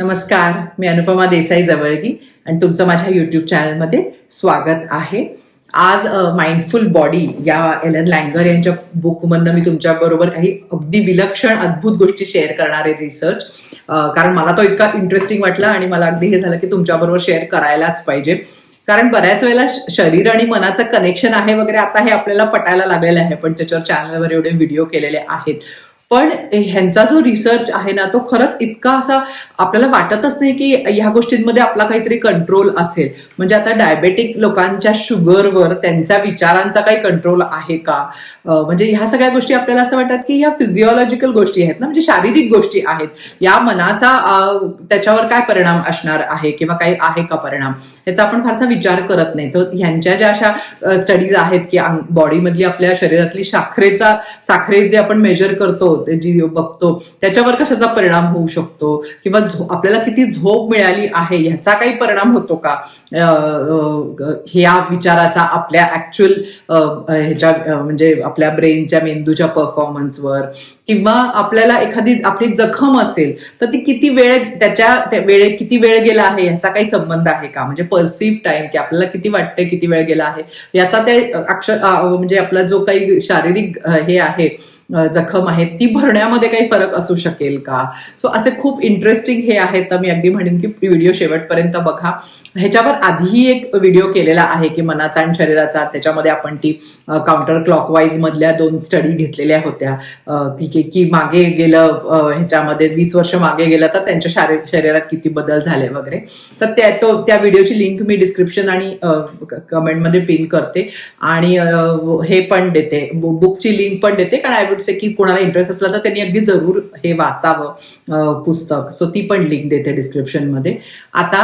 नमस्कार मी अनुपमा देसाई जवळगी आणि तुमचं माझ्या यूट्यूब चॅनलमध्ये स्वागत आहे. आज माइंडफुल बॉडी या एन लँगर यांच्या बुकमधनं मी तुमच्या बरोबर काही अगदी विलक्षण अद्भुत गोष्टी शेअर करणारे रिसर्च कारण मला तो इतका इंटरेस्टिंग वाटला आणि मला अगदी हे झालं की तुमच्याबरोबर शेअर करायलाच पाहिजे. कारण बऱ्याच वेळेला शरीर आणि मनाचं कनेक्शन आहे वगैरे आता हे आपल्याला पटायला लागलेलं आहे पण त्याच्यावर चॅनलवर एवढे व्हिडिओ केलेले आहेत. पण ह्यांचा जो रिसर्च आहे ना तो खरंच इतका असा आपल्याला वाटतच नाही की ह्या गोष्टींमध्ये आपला काहीतरी कंट्रोल असेल. म्हणजे आता डायबेटिक लोकांच्या शुगरवर त्यांच्या विचारांचा काही कंट्रोल आहे का? म्हणजे ह्या सगळ्या गोष्टी आपल्याला असं वाटतात की ह्या फिजिओलॉजिकल गोष्टी आहेत ना म्हणजे शारीरिक गोष्टी आहेत. या मनाचा त्याच्यावर काय परिणाम असणार आहे किंवा काही आहे का परिणाम? याचा आपण फारसा विचार करत नाही. तर ह्यांच्या ज्या अशा स्टडीज आहेत की बॉडीमधली आपल्या शरीरातली साखरेचा साखरे जे आपण मेजर करतो ते जी बघतो त्याच्यावर कशाचा परिणाम होऊ शकतो? किंवा आपल्याला किती झोप मिळाली आहे ह्याचा काही परिणाम होतो का? ह्या विचाराचा आपल्या ऍक्च्युअल ह्याच्या म्हणजे आपल्या ब्रेनच्या मेंदूच्या परफॉर्मन्सवर किंवा आपल्याला एखादी आपली जखम असेल तर ती किती वेळ त्याच्या वेळेत वेळे किती वेळ गेला आहे याचा काही संबंध आहे का? म्हणजे पर्सिव्ह टाइम की आपल्याला किती वाटतंय किती वेळ गेला आहे? याचा ते अक्षर म्हणजे आपला जो काही शारीरिक हे आहे जखम आहे ती भरण्यामध्ये काही फरक असू शकेल का? सो असे खूप इंटरेस्टिंग हे आहेत. तर मी अगदी म्हणेन की व्हिडिओ शेवटपर्यंत बघा. ह्याच्यावर आधीही एक व्हिडिओ केलेला आहे की मनाचा आणि शरीराचा. त्याच्यामध्ये आपण ती काउंटर क्लॉकवाईज मधल्या दोन स्टडी घेतलेल्या होत्या. की की- मागे गेलं ह्याच्यामध्ये वीस वर्ष मागे गेलं तर त्यांच्या शारीरिक शरीरात किती बदल झाले वगैरे. तर त्या तो त्या व्हिडिओची लिंक मी डिस्क्रिप्शन आणि कमेंटमध्ये पिन करते. आणि हे पण देते. बुकची लिंक पण देते. कारण आय वुड से की कोणाला इंटरेस्ट असला तर त्यांनी अगदी जरूर हे वाचावं पुस्तक. सो ती पण लिंक देते डिस्क्रिप्शनमध्ये. आता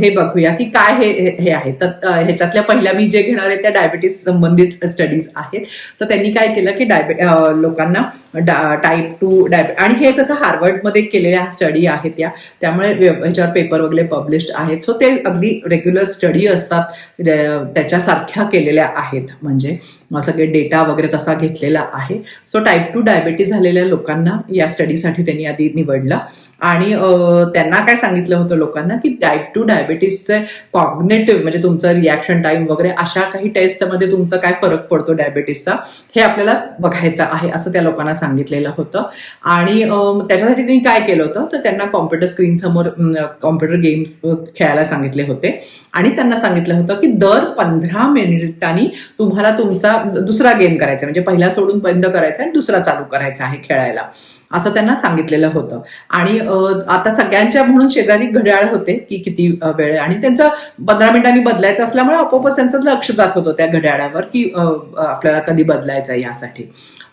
हे बघूया की काय हे हे- आहे. तर ह्याच्यातल्या पहिल्या मी जे घेणार आहे त्या डायबिटीस संबंधित स्टडीज आहेत. तर त्यांनी काय केलं की डायबे लोकांना लोकांना टाईप टू डायबे आणि हे कसं हार्वर्डमध्ये केलेल्या स्टडी आहेत या. त्यामुळे ह्याच्यावर पेपर वगैरे पब्लिश्ड आहेत. सो ते अगदी रेग्युलर स्टडी असतात. त्याच्यासारख्या केलेल्या आहेत. म्हणजे सगळे डेटा वगैरे तसा घेतलेला आहे. सो टाईप टू डायबिटीज झालेल्या लोकांना या स्टडीसाठी त्यांनी आधी निवडलं. आणि त्यांना काय सांगितलं होतं लोकांना की टाईप टू डायबिटीसचे कॉग्नेटिव्ह म्हणजे तुमचं रिॲक्शन टाइम वगैरे अशा काही टेस्टमध्ये तुमचा काय फरक पडतो डायबिटीसचा हे आपल्याला बघायचं आहे असं त्या लोकांना सांगितलेलं होतं. आणि त्याच्यासाठी त्यांनी काय केलं होतं? तर त्यांना कॉम्प्युटर स्क्रीन समोर कॉम्प्युटर गेम्स खेळायला सांगितले होते. आणि त्यांना सांगितलं होतं की दर पंधरा मिनिटांनी तुम्हाला तुमचा दुसरा गेम करायचा म्हणजे पहिला सोडून बंद करायचा आणि दुसरा चालू करायचा आहे खेळायला. असं त्यांना सांगितलेलं होतं. आणि आता सगळ्यांच्या म्हणून शेजारी घड्याळ होते की किती वेळ आहे. आणि त्यांचं पंधरा मिनिटांनी बदलायचं असल्यामुळे आपोआपच त्यांचं लक्ष जात होतं त्या घड्याळावर की आपल्याला कधी बदलायचं यासाठी.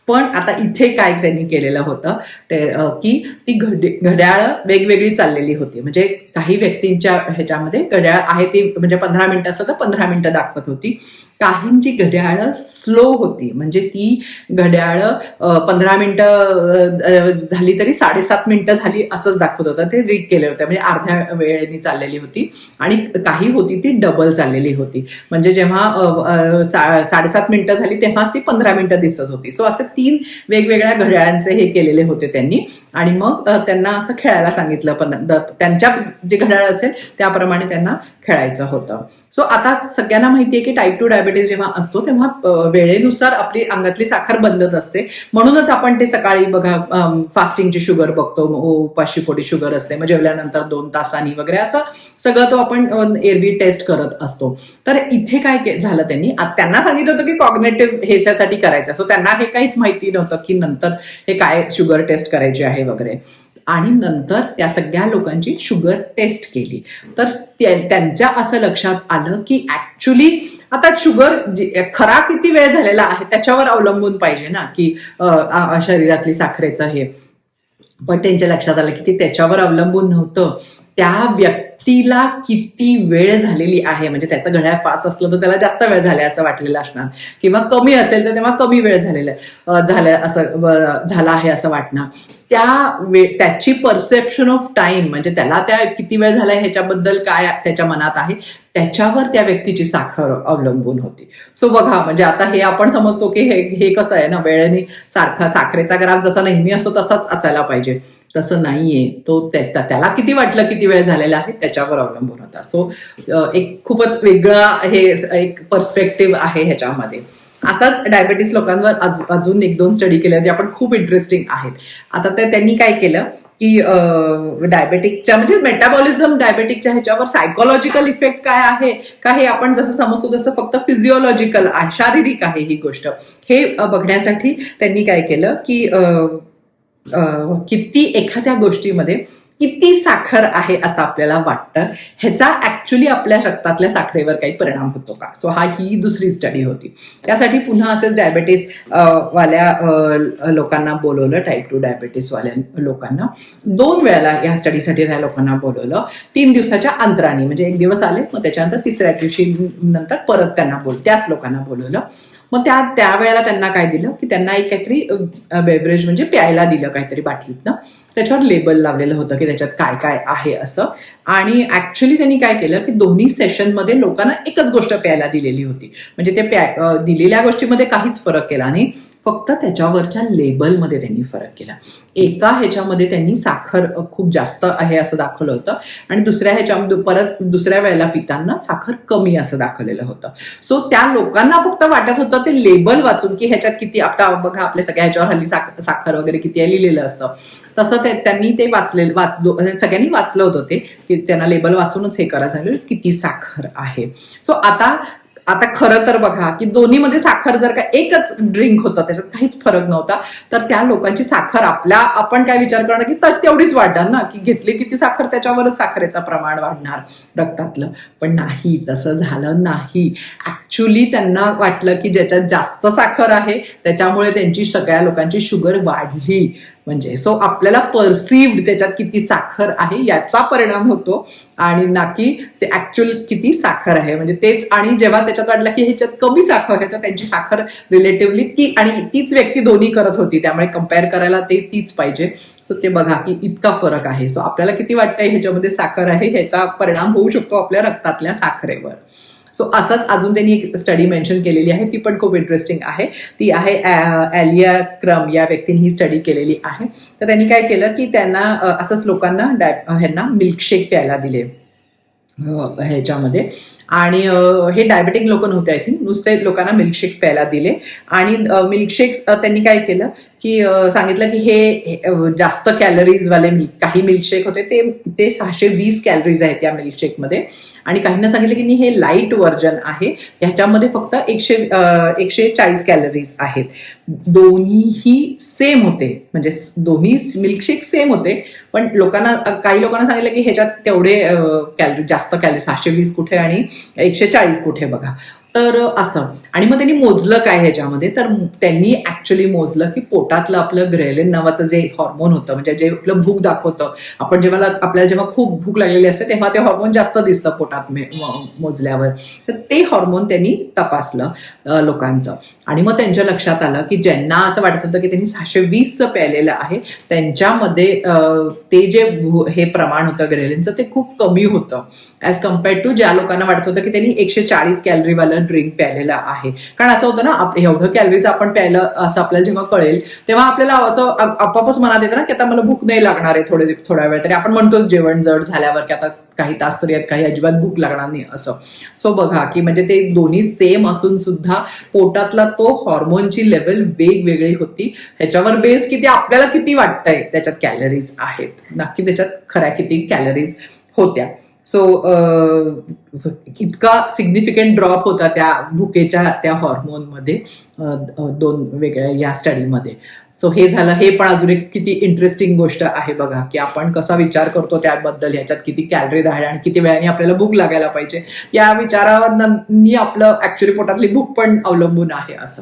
पण आता इथे काय त्यांनी केलेलं होतं ते की ती घडी घड्याळ वेगवेगळी चाललेली होती. म्हणजे काही व्यक्तींच्या ह्याच्यामध्ये घड्याळ आहे ती म्हणजे पंधरा मिनिटं असं तर पंधरा मिनिटं दाखवत होती. काहींची घड्याळ स्लो होती. म्हणजे ती घड्याळ पंधरा मिनिटं झाली तरी साडेसात मिनिटं झाली असंच दाखवत होतं. ते रीक केले होते. म्हणजे अर्ध्या वेळेने चाललेली होती. आणि काही होती ती डबल चाललेली होती. म्हणजे जेव्हा साडेसात मिनिटं झाली तेव्हाच ती पंधरा मिनिटं दिसत होती. सो असं तीन वेगवेगळ्या घड्याळांचे हे केलेले होते त्यांनी. आणि मग त्यांना असं खेळायला सांगितलं पण त्यांच्या जे घड्याळ असेल त्याप्रमाणे त्यांना खेळायचं होतं. सो आता सगळ्यांना माहितीये की टाईप टू डायबिटीस जेव्हा असतो तेव्हा वेळेनुसार आपली अंगातली साखर बदलत असते. म्हणूनच आपण ते सकाळी बघा फास्टिंगची शुगर बघतो उपाशी पोटी शुगर असते मग जेवल्यानंतर दोन तासांनी वगैरे असं सगळं तो आपण एरवी टेस्ट करत असतो. तर इथे काय झालं त्यांनी? त्यांना सांगितलं होतं की कॉग्नेटिव्ह ह्याच्यासाठी करायचं. सो त्यांना हे काहीच माहिती नव्हतं की नंतर हे काय शुगर टेस्ट करायची आहे वगैरे. आणि नंतर त्या सगळ्या लोकांची शुगर टेस्ट केली. तर त्यांच्या असं लक्षात आलं की ऍक्च्युली आता शुगर जे- खरा किती वेळ झालेला आहे त्याच्यावर अवलंबून पाहिजे ना की शरीरातली साखरेचं हे. पण त्यांच्या लक्षात आलं की ते त्याच्यावर अवलंबून नव्हतं. त्या व्यक्ती व्यक्तीला किती वेळ झालेली आहे? म्हणजे त्याचं घड्याळ फास्ट असलं तर त्याला जास्त वेळ झाला असं वाटलेलं असणार. किंवा कमी असेल तर तेव्हा कमी वेळ झालेला अं, झालं असं झाला आहे असं वाटणं त्या वे त्याची परसेप्शन ऑफ टाइम म्हणजे त्याला त्या किती वेळ झालाय ह्याच्याबद्दल काय त्याच्या मनात आहे त्याच्यावर त्या व्यक्तीची साखर अवलंबून होती. सो बघा म्हणजे आता हे आपण समजतो की हे हे कसं आहे ना वेळेने सारखा साखरेचा ग्राफ जसा नेहमी असतो तसाच असायला पाहिजे. तसं नाहीये. तो त्या- त्याला किती वाटलं किती वेळ झालेला आहे त्याच्यावर अवलंबून होता. सो एक खूपच वेगळा हे एक पर्स्पेक्टिव्ह आहे ह्याच्यामध्ये. असाच डायबिटीस लोकांवर अजून एक दोन स्टडी केल्या जे आपण खूप इंटरेस्टिंग आहेत. आता ते त्यांनी काय केलं की डायबेटिकच्या म्हणजे मेटाबॉलिझम डायबेटिकच्या ह्याच्यावर सायकोलॉजिकल इफेक्ट काय आहे का हे आपण जसं समजतो तसं फक्त फिजिओलॉजिकल शारीरिक आहे ही गोष्ट. हे बघण्यासाठी त्यांनी काय केलं की किती एखाद्या गोष्टीमध्ये किती साखर आहे असं आपल्याला वाटतं ह्याचा ऍक्च्युली आपल्या रक्तातल्या साखरेवर काही परिणाम होतो का? सो हा ही दुसरी स्टडी होती. त्यासाठी पुन्हा असेच डायबेटीस वाल्या लोकांना बोलवलं टाईप टू डायबेटीस वाल्या लोकांना. दोन वेळेला या स्टडीसाठी त्या लोकांना बोलवलं. तीन दिवसाच्या अंतराने म्हणजे एक दिवस आले मग त्याच्यानंतर तिसऱ्या दिवशी नंतर परत त्यांना बोल त्याच लोकांना बोलवलं. मग त्या त्यावेळेला त्यांना काय दिलं? की त्यांना एक काहीतरी बेवरेज म्हणजे प्यायला दिलं काहीतरी बाटलीतनं. त्याच्यावर लेबल लावलेलं होतं की त्याच्यात काय काय आहे असं. आणि ऍक्च्युली त्यांनी काय केलं की दोन्ही सेशनमध्ये लोकांना एकच गोष्ट प्यायला दिलेली होती. म्हणजे ते प्या दिलेल्या गोष्टीमध्ये काहीच फरक केला नाही. फक्त त्याच्यावरच्या लेबलमध्ये त्यांनी फरक केला. एका ह्याच्यामध्ये त्यांनी साखर खूप जास्त आहे असं दाखवलं होतं आणि दुसऱ्या ह्याच्यामध्ये परत दुसऱ्या वेळेला पितांना साखर कमी असं दाखवलेलं होतं. सो त्या लोकांना फक्त वाटत होतं ते लेबल वाचून की ह्याच्यात किती आता बघा आपल्या सगळ्या ह्याच्यावर हल्ली साखर साखर वगैरे किती आहे लिहिलेलं असतं. तसं ते त्यांनी ते वाचले वाच सगळ्यांनी वाचलं होतं ते की त्यांना लेबल वाचूनच हे करायला सांगितलं किती साखर आहे. सो आता आता खरं तर बघा की दोन्हीमध्ये साखर जर का एकच ड्रिंक होतं त्याच्यात काहीच फरक नव्हता तर त्या लोकांची साखर आपल्या आपण काय विचार करणार की तर तेवढीच वाढणार ना की घेतली किती साखर त्याच्यावरच साखरेचं प्रमाण वाढणार रक्तातलं. पण नाही तसं झालं नाही. ऍक्च्युली त्यांना वाटलं की ज्याच्यात जास्त साखर आहे त्याच्यामुळे त्यांची सगळ्या लोकांची शुगर वाढली. म्हणजे सो आपल्याला परसिव्ड त्याच्यात किती साखर आहे याचा परिणाम होतो. आणि ना की ते ऍक्च्युअल किती साखर आहे. म्हणजे तेच आणि जेव्हा त्याच्यात वाटलं की ह्याच्यात कमी साखर आहे तर त्यांची साखर रिलेटिव्हली ती आणि तीच व्यक्ती दोन्ही करत होती. त्यामुळे कंपेअर करायला ते तीच पाहिजे. सो ते बघा की इतका फरक आहे. सो आपल्याला किती वाटतंय ह्याच्यामध्ये साखर आहे ह्याचा परिणाम होऊ शकतो आपल्या रक्तातल्या साखरेवर. सो असंच अजून त्यांनी एक स्टडी मेन्शन केलेली आहे. ती पण खूप इंटरेस्टिंग आहे. ती आहे ॲलिया क्रम या व्यक्तीने ही स्टडी केलेली आहे. तर त्यांनी काय केलं की त्यांना असंच लोकांना डाय ह्यांना मिल्कशेक प्यायला दिले. ह्याच्यामध्ये. आणि हे डायबेटिक लोक नव्हते आय थिंक नुसते लोकांना मिल्कशेक्स प्यायला दिले. आणि मिल्कशेक्स त्यांनी काय केलं की सांगितलं की हे जास्त कॅलरीज वाले मिल्क काही मिल्कशेक होते ते ते सहाशे वीस कॅलरीज आहेत या मिल्कशेकमध्ये आणि काहींना सांगितलं की नाही हे लाइट व्हर्जन आहे. ह्याच्यामध्ये फक्त एकशे एकशे चाळीस कॅलरीज आहेत. दोन्हीही सेम होते. म्हणजे दोन्ही मिल्कशेक सेम होते. पण लोकांना काही लोकांना सांगितलं की ह्याच्यात तेवढे कॅलरी जास्त कॅलरी सहाशे वीस कुठे आणि एकशे चाळीस कुठे बघा. तर असं. आणि मग त्यांनी मोजलं काय ह्याच्यामध्ये? तर त्यांनी ऍक्च्युली मोजलं की पोटातलं आपलं ग्रेलिन नावाचं जे हॉर्मोन होतं म्हणजे जे आपलं भूक दाखवतं आपण जेव्हा आपल्याला जेव्हा खूप भूक लागलेली असते तेव्हा ते हॉर्मोन जास्त दिसतं पोटात मोजल्यावर. तर ते हॉर्मोन त्यांनी तपासलं लोकांचं. आणि मग त्यांच्या लक्षात आलं की ज्यांना असं वाटत होतं की त्यांनी सहाशे वीसचं प्यायलेलं आहे त्यांच्यामध्ये ते जे हे प्रमाण होतं ग्रेलिनचं ते खूप कमी होतं. ॲज कम्पेअर्ड टू ज्या लोकांना वाटत होतं की त्यांनी एकशे चाळीस कॅलरीवालं ड्रिंक प्यायलेला आहे. कारण असं होतं ना एवढं कॅलरीज आपण प्यायलं असं आपल्याला जेव्हा कळेल तेव्हा आपल्याला असं आपापच आपोआपच मनात येतं ना की आता मला भूक नाही लागणार आहे थोडे थोड्या वेळ तरी. आपण म्हणतोच जेवण जड झाल्यावर की आता काही तास तरी आहेत काही अजिबात भूक लागणार नाही असं. सो बघा की म्हणजे ते दोन्ही सेम असून सुद्धा पोटातला तो हॉर्मोनची लेवल वेगवेगळी होती. ह्याच्यावर बेस किती आपल्याला किती वाटतंय त्याच्यात कॅलरीज आहेत. नक्की त्याच्यात खऱ्या किती कॅलरीज होत्या. सो इतका सिग्निफिकंट ड्रॉप होता त्या भुकेच्या त्या हॉर्मोनमध्ये दोन वेगळ्या या स्टडीमध्ये सो हे झालं हे पण अजून एक किती इंटरेस्टिंग गोष्ट आहे बघा की आपण कसा विचार करतो त्याबद्दल ह्याच्यात किती कॅलरीज आहे आणि किती वेळाने आपल्याला भूक लागायला पाहिजे. या विचारावर आपलं ऍक्च्युली पोटातली भूक पण अवलंबून आहे असं.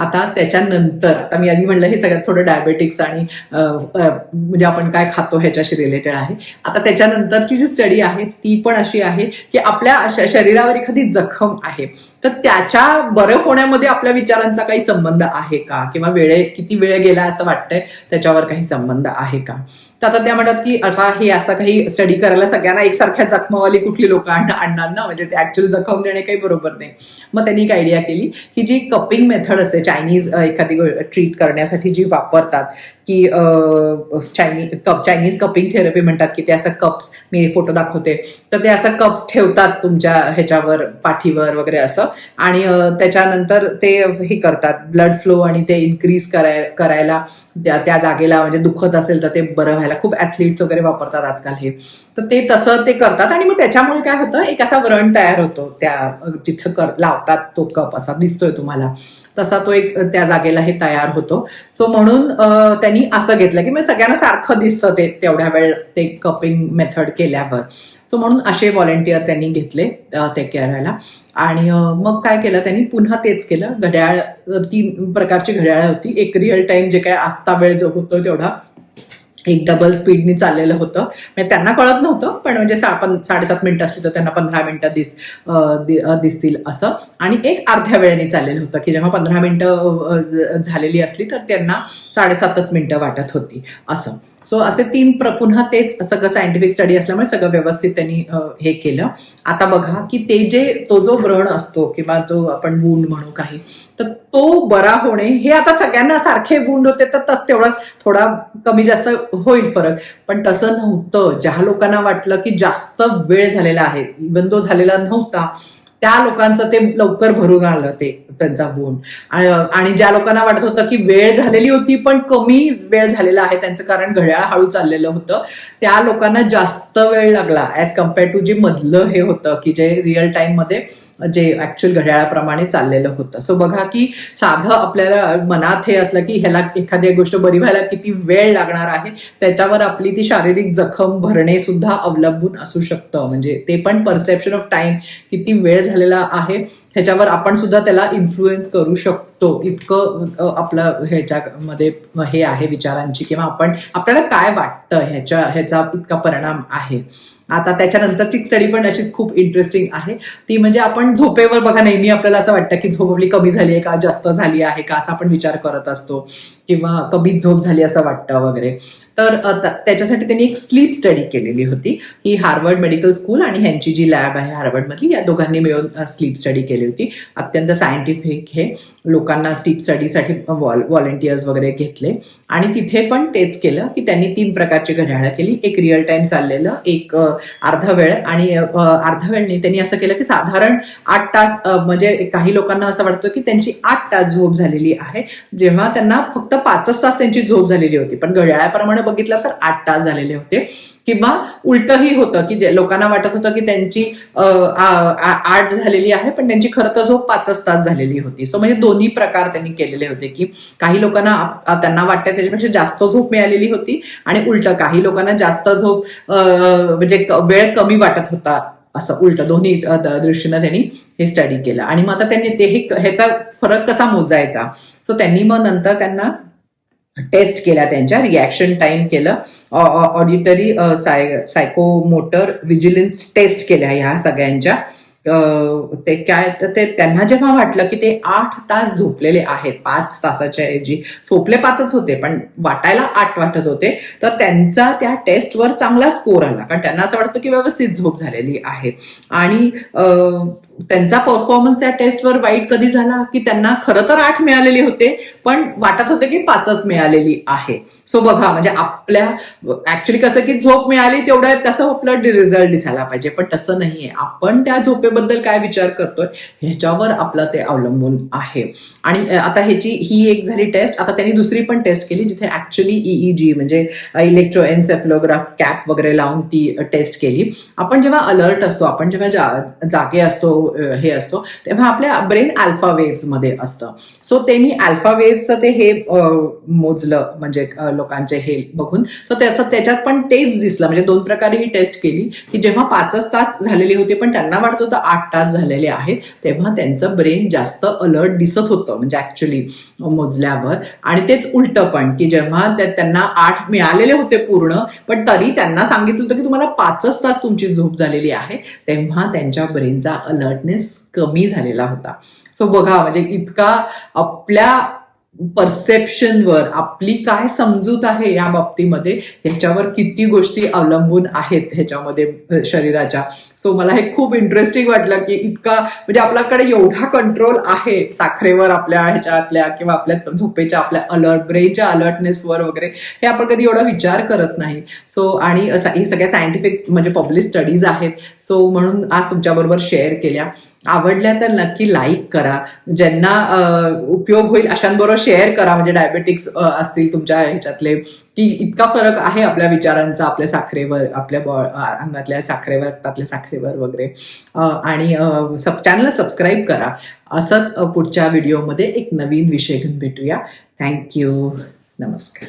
आता त्याच्यानंतर आता मी आधी म्हणलं हे सगळ्यात थोडं डायबेटिक्स आणि म्हणजे आपण काय खातो ह्याच्याशी रिलेटेड आहे. आता त्याच्यानंतरची जी स्टडी आहे ती पण अशी आहे की आपल्या शरीरावर एखादी जखम आहे तर त्याच्या बरं होण्यामध्ये आपल्या विचारांचा काही संबंध आहे का? किंवा वेळे किती वेळ गेला असं वाटतंय त्याच्यावर काही संबंध आहे का? तर आता त्या म्हणतात की आता हे असं काही स्टडी करायला सगळ्यांना एकसारख्या जखमावाली कुठली लोक आणणार ना? म्हणजे ते ऍक्च्युअल जखम देणे काही बरोबर नाही. मग त्यांनी एक आयडिया केली की जी कपिंग मेथड असेल चायनीज एखादी ट्रीट करण्यासाठी जी वापरतात की Chinese cup Chinese cupping therapy म्हणतात की ते असं कप्स मी फोटो दाखवते. तर ते असं कप्स ठेवतात तुमच्या ह्याच्यावर पाठीवर वगैरे असं. आणि त्याच्यानंतर ते हे करतात ब्लड फ्लो आणि ते इन्क्रीज कराय करायला त्या त्या जागेला म्हणजे दुखत असेल तर ते बरं व्हायला. खूप ऍथलीट्स वगैरे वापरतात आजकाल हे. तर ते तसं ते करतात आणि मग त्याच्यामुळे काय होतं एक असा व्रण तयार होतो त्या जिथं कर लावतात तो कप असा दिसतोय तुम्हाला. तसा तो एक त्या जागेला हे तयार होतो. सो म्हणून त्यांनी असं घेतलं की मग सगळ्यांना सारखं दिसतं ते तेवढ्या वेळ ते कपिंग मेथड केल्यावर. सो म्हणून असे व्हॉलेंटियर त्यांनी घेतले ते करायला. आणि मग काय केलं त्यांनी पुन्हा तेच केलं. घड्याळ तीन प्रकारची घड्याळ होती. एक रिअल टाइम जे काय आत्ता वेळ जो होतो तेवढा एक डबल स्पीडनी चाललेलं होतं. म्हणजे त्यांना कळत नव्हतं पण म्हणजे आपण साडेसात मिनिटं असली तर त्यांना पंधरा मिनिटं दिस दिसतील असं. आणि एक अर्ध्या वेळेने चाललेलं होतं की जेव्हा पंधरा मिनिटं झालेली असली तर त्यांना साडेसातच मिनिटं वाटत होती असं. सो असे तीन प्र पुन्हा तेच सगळं सायंटिफिक स्टडी असल्यामुळे सगळं व्यवस्थित त्यांनी हे केलं. आता बघा की ते जे तो जो व्रण असतो किंवा जो आपण गुंड म्हणू काही तर तो बरा होणे हे आता सगळ्यांना सारखे गुंड होते तर तस तेवढाच थोडा कमी जास्त होईल फरक. पण तसं नव्हतं. ज्या लोकांना वाटलं की जास्त वेळ झालेला आहे इवन तो झालेला नव्हता त्या लोकांचं ते लवकर भरून आलं ते त्यांचा गुण आणि ज्या लोकांना वाटत होतं की वेळ झालेली होती पण कमी वेळ झालेला आहे त्यांचं कारण घड्याळ हळू चाललेलं होतं. त्या लोकांना जास्त वेळ लागला ॲज कंपेअर टू जे मधलं हे होतं की जे रिअल टाइममध्ये जे ऍक्च्युअल घड्याळाप्रमाणे चाललेलं होतं. सो बघा की साधं आपल्याला मनात हे असलं की ह्याला एखादी गोष्ट बरी व्हायला किती वेळ लागणार आहे त्याच्यावर आपली ती शारीरिक जखम भरणे सुद्धा अवलंबून असू शकतं. म्हणजे ते पण परसेप्शन ऑफ टाइम किती वेळ झालेला आहे. ह्याच्यावर आपण सुद्धा त्याला इन्फ्लुएन्स करू शकतो. इतकं अ, आपलं ह्याच्यामध्ये हे आहे विचारांची किंवा आपण आपल्याला काय वाटतं ह्याच्या ह्याचा इतका परिणाम आहे. आता त्याच्यानंतरची स्टडी पण अशीच खूप इंटरेस्टिंग आहे. ती म्हणजे आपण झोपेवर बघा नेहमी आपल्याला असं वाटतं की झोप आपली कमी झाली आहे का जास्त झाली आहे का असा आपण विचार करत असतो. किंवा कमी झोप झाली असं वाटतं वगैरे. तर त्याच्यासाठी त्यांनी एक स्लीप स्टडी केलेली होती. ही हार्वर्ड मेडिकल स्कूल आणि ह्यांची जी लॅब आहे हार्वर्डमधली या दोघांनी मिळून स्लीप स्टडी केली होती. अत्यंत सायंटिफिक हे लोक लोकांना स्टीप स्टडीसाठी व्हॉलेंटियर्स वगैरे घेतले. आणि तिथे पण तेच केलं की त्यांनी तीन प्रकारची घड्याळं केली. एक रिअल टाइम चाललेलं एक अर्धा वेळ आणि अर्धा वेळने त्यांनी असं केलं की साधारण आठ तास म्हणजे काही लोकांना असं वाटतं की त्यांची आठ तास झोप झालेली आहे. जेव्हा त्यांना फक्त पाचच तास त्यांची झोप झालेली होती. पण घड्याळाप्रमाणे बघितलं तर आठ तास झालेले होते. किंवा उलटही होतं की जे लोकांना वाटत होतं की त्यांची आठ झालेली आहे पण त्यांची खरं तर झोप पाचच तास झालेली होती. सो म्हणजे दोन्ही प्रकार त्यांनी केलेले होते की काही लोकांना त्यांना वाटतं त्याच्यापेक्षा जास्त झोप मिळालेली होती आणि उलट काही लोकांना जास्त झोप म्हणजे वेळ कमी वाटत होता. असं उलट दोन्ही दृष्टीनं त्यांनी हे स्टडी केलं. आणि मग आता त्यांनी ते ह्याचा फरक कसा मोजायचा? सो त्यांनी मग नंतर त्यांना टेस्ट केल्या त्यांच्या रिॲक्शन टाइम केलं. ऑडिटरी सायकोमोटर विजिलन्स टेस्ट केल्या ह्या सगळ्यांच्या. ते काय तर ते त्यांना जेव्हा वाटलं की ते आठ तास झोपलेले आहेत पाच तासाच्या ऐवजी. झोपले पाचच होते पण वाटायला आठ वाटत होते. तर त्यांचा त्या टेस्टवर चांगला स्कोर आला कारण त्यांना असं वाटतं की व्यवस्थित झोप झालेली आहे. आणि त्यांचा परफॉर्मन्स त्या टेस्टवर वाईट कधी झाला की त्यांना खरं तर आठ मिळालेले होते पण वाटत होते की पाचच मिळालेली आहे. सो बघा म्हणजे आपल्या ऍक्च्युली कसं की झोप मिळाली तेवढं तसं आपलं रिझल्ट झाला पाहिजे पण तसं नाहीये. आपण त्या झोपेबद्दल काय विचार करतोय ह्याच्यावर आपलं ते अवलंबून आहे. आणि आता ह्याची ही एक झाली टेस्ट आता त्यांनी दुसरी पण टेस्ट केली जिथे ऍक्च्युली ईईजी म्हणजे इलेक्ट्रो एन्सेफ्लोग्राफ कॅप वगैरे लावून ती टेस्ट केली. आपण जेव्हा अलर्ट असतो आपण जेव्हा जा- जागे असतो हे असतो तेव्हा आपल्या ब्रेन अल्फा वेव्समध्ये असतं. सो त्यांनी अल्फा वेव्सचं ते हे मोजलं म्हणजे लोकांचे हे बघून. सो त्याचं त्याच्यात पण तेच दिसलं. म्हणजे दोन प्रकारे ही टेस्ट केली की जेव्हा पाचच तास झालेली होती पण त्यांना वाटत होतं आठ तास झालेले आहेत तेव्हा त्यांचं ब्रेन जास्त अलर्ट दिसत होतं म्हणजे ऍक्च्युली मोजल्यावर. आणि तेच उलट पण की जेव्हा त्यांना आठ मिळालेले होते पूर्ण पण तरी त्यांना सांगितलं होतं की तुम्हाला पाचच तास तुमची झोप झालेली आहे तेव्हा त्यांच्या ब्रेनचा अलर्ट अलर्टनेस कमी झालेला होता. सो बघा म्हणजे इतका आपल्या परसेप्शनवर आपली काय समजूत आहे या बाबतीमध्ये ह्याच्यावर किती गोष्टी अवलंबून आहेत ह्याच्यामध्ये शरीराच्या. सो मला हे खूप इंटरेस्टिंग वाटलं की इतका म्हणजे आपल्याकडे एवढा कंट्रोल आहे साखरेवर आपल्या ह्याच्यातल्या किंवा आपल्या झोपेच्या आपल्या अलर्ट ब्रेनच्या अलर्टनेसवर वगैरे हे आपण कधी एवढा विचार करत नाही. सो आणि हे सगळ्या सायंटिफिक म्हणजे पब्लिश स्टडीज आहेत. सो म्हणून आज तुमच्याबरोबर शेअर केल्या. आवडल्या तर नक्की लाईक करा. ज्यांना उपयोग होईल अशांबरोबर शेअर करा. म्हणजे डायबेटिक्स असतील तुमच्या ह्याच्यातले. की इतका फरक आहे आपल्या विचारांचा आपल्या साखरेवर आपल्या बॉ अंगातल्या साखरेवर रक्तातल्या साखरेवर वगैरे. आणि सब चॅनलला सबस्क्राईब करा. असंच पुढच्या व्हिडिओमध्ये एक नवीन विषय घेऊन भेटूया. थँक्यू नमस्कार.